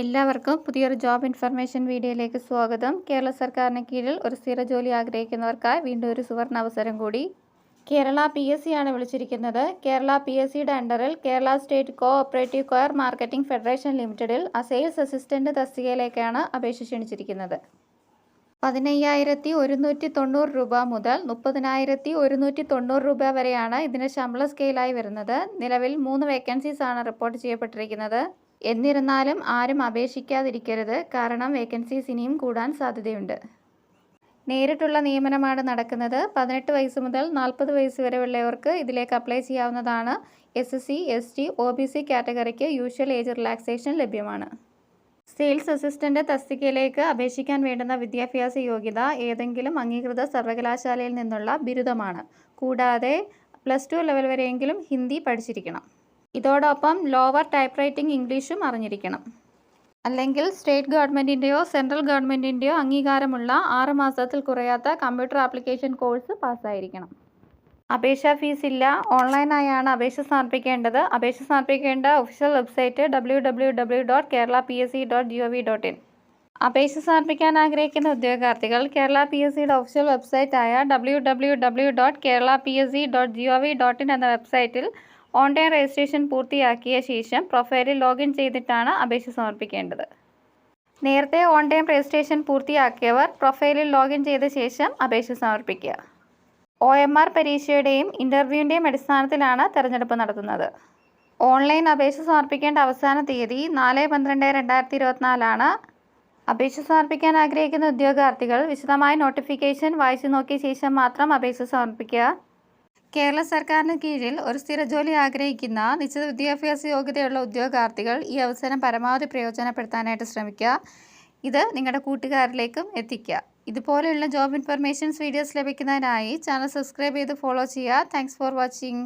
എല്ലാവർക്കും പുതിയൊരു job information വീഡിയോയിലേക്ക് സ്വാഗതം. കേരള സർക്കാരിന് കീഴിൽ ഒരു സ്ഥിര ജോലി ആഗ്രഹിക്കുന്നവർക്കായി വീണ്ടും ഒരു സുവർണ അവസരം കൂടി. കേരള പി എസ് സി ആണ് വിളിച്ചിരിക്കുന്നത്. കേരള പി എസ് സിയുടെ അണ്ടറിൽ Kerala state cooperative coir marketing federation ലിമിറ്റഡിൽ സെയിൽസ് അസിസ്റ്റന്റ് തസ്തികയിലേക്കാണ് അപേക്ഷ ക്ഷണിച്ചിരിക്കുന്നത്. പതിനയ്യായിരത്തി ഒരുന്നൂറ്റി തൊണ്ണൂറ് രൂപ മുതൽ മുപ്പതിനായിരത്തി ഒരുന്നൂറ്റി തൊണ്ണൂറ് രൂപ വരെയാണ് ഇതിന്റെ ശമ്പള സ്കെയിലായി വരുന്നത്. നിലവിൽ മൂന്ന് വേക്കൻസീസ് ആണ് റിപ്പോർട്ട് ചെയ്യപ്പെട്ടിരിക്കുന്നത്. എന്നിരുന്നാലും ആരും അപേക്ഷിക്കാതിരിക്കരുത്. കാരണം വേക്കൻസീസ് ഇനിയും കൂടാൻ സാധ്യതയുണ്ട്. നേരിട്ടുള്ള നിയമനമാണ് നടക്കുന്നത്. പതിനെട്ട് വയസ്സ് മുതൽ നാൽപ്പത് വയസ്സ് വരെ ഉള്ളവർക്ക് ഇതിലേക്ക് അപ്ലൈ ചെയ്യാവുന്നതാണ്. S C S T O B C കാറ്റഗറിക്ക് usual age relaxation ലഭ്യമാണ്. സെയിൽസ് അസിസ്റ്റന്റ് തസ്തികയിലേക്ക് അപേക്ഷിക്കാൻ വേണ്ടുന്ന വിദ്യാഭ്യാസ യോഗ്യത ഏതെങ്കിലും അംഗീകൃത സർവകലാശാലയിൽ നിന്നുള്ള ബിരുദമാണ്. കൂടാതെ പ്ലസ് ടു ലെവൽ വരെയെങ്കിലും ഹിന്ദി പഠിച്ചിരിക്കണം. ഇതോടൊപ്പം ലോവർ ടൈപ്പ് റൈറ്റിംഗ് ഇംഗ്ലീഷും അറിഞ്ഞിരിക്കണം. അല്ലെങ്കിൽ സ്റ്റേറ്റ് ഗവൺമെന്റിന്റെയോ സെൻട്രൽ ഗവൺമെന്റിന്റെയോ അംഗീകാരമുള്ള ആറ് മാസത്തിൽ കുറയാത്ത കമ്പ്യൂട്ടർ ആപ്ലിക്കേഷൻ കോഴ്സ് പാസ്സായിരിക്കണം. അപേക്ഷാ ഫീസ് ഇല്ല. ഓൺലൈനായാണ് അപേക്ഷ സമർപ്പിക്കേണ്ടത്. അപേക്ഷ സമർപ്പിക്കേണ്ട official website W W W dot Kerala P S C dot G O V dot in അപേക്ഷ സമർപ്പിക്കാൻ ആഗ്രഹിക്കുന്ന ഉദ്യോഗാർത്ഥികൾ കേരള പി എസ് സിയുടെ official വെബ്സൈറ്റായ W W W dot Kerala P S C dot G O V dot in എന്ന വെബ്സൈറ്റിൽ online registration പൂർത്തിയാക്കിയ ശേഷം പ്രൊഫൈലിൽ ലോഗിൻ ചെയ്തിട്ടാണ് അപേക്ഷ സമർപ്പിക്കേണ്ടത്. നേരത്തെ ഓൺലൈൻ രജിസ്ട്രേഷൻ പൂർത്തിയാക്കിയവർ പ്രൊഫൈലിൽ ലോഗിൻ ചെയ്ത ശേഷം അപേക്ഷ സമർപ്പിക്കുക. ഒ എം ആർ പരീക്ഷയുടെയും ഇന്റർവ്യൂവിന്റെയും അടിസ്ഥാനത്തിലാണ് തിരഞ്ഞെടുപ്പ് നടത്തുന്നത്. ഓൺലൈൻ അപേക്ഷ സമർപ്പിക്കേണ്ട അവസാന തീയതി നാല് പന്ത്രണ്ട് രണ്ടായിരത്തി ഇരുപത്തിനാലാണ് അപേക്ഷ സമർപ്പിക്കാൻ ആഗ്രഹിക്കുന്ന ഉദ്യോഗാർത്ഥികൾ വിശദമായ നോട്ടിഫിക്കേഷൻ വായിച്ചു നോക്കിയ ശേഷം മാത്രം അപേക്ഷ സമർപ്പിക്കുക. കേരള സർക്കാരിന് കീഴിൽ ഒരു സ്ഥിര ജോലി ആഗ്രഹിക്കുന്ന നിശ്ചിത വിദ്യാഭ്യാസ യോഗ്യതയുള്ള ഉദ്യോഗാർത്ഥികൾ ഈ അവസരം പരമാവധി പ്രയോജനപ്പെടുത്താനായിട്ട് ശ്രമിക്കുക. ഇത് നിങ്ങളുടെ കൂട്ടുകാരിലേക്കും എത്തിക്കുക. ഇതുപോലെയുള്ള ജോബ് ഇൻഫർമേഷൻസ് വീഡിയോസ് ലഭിക്കുന്നതിനായി ചാനൽ സബ്സ്ക്രൈബ് ചെയ്ത് ഫോളോ ചെയ്യുക. Thanks for watching.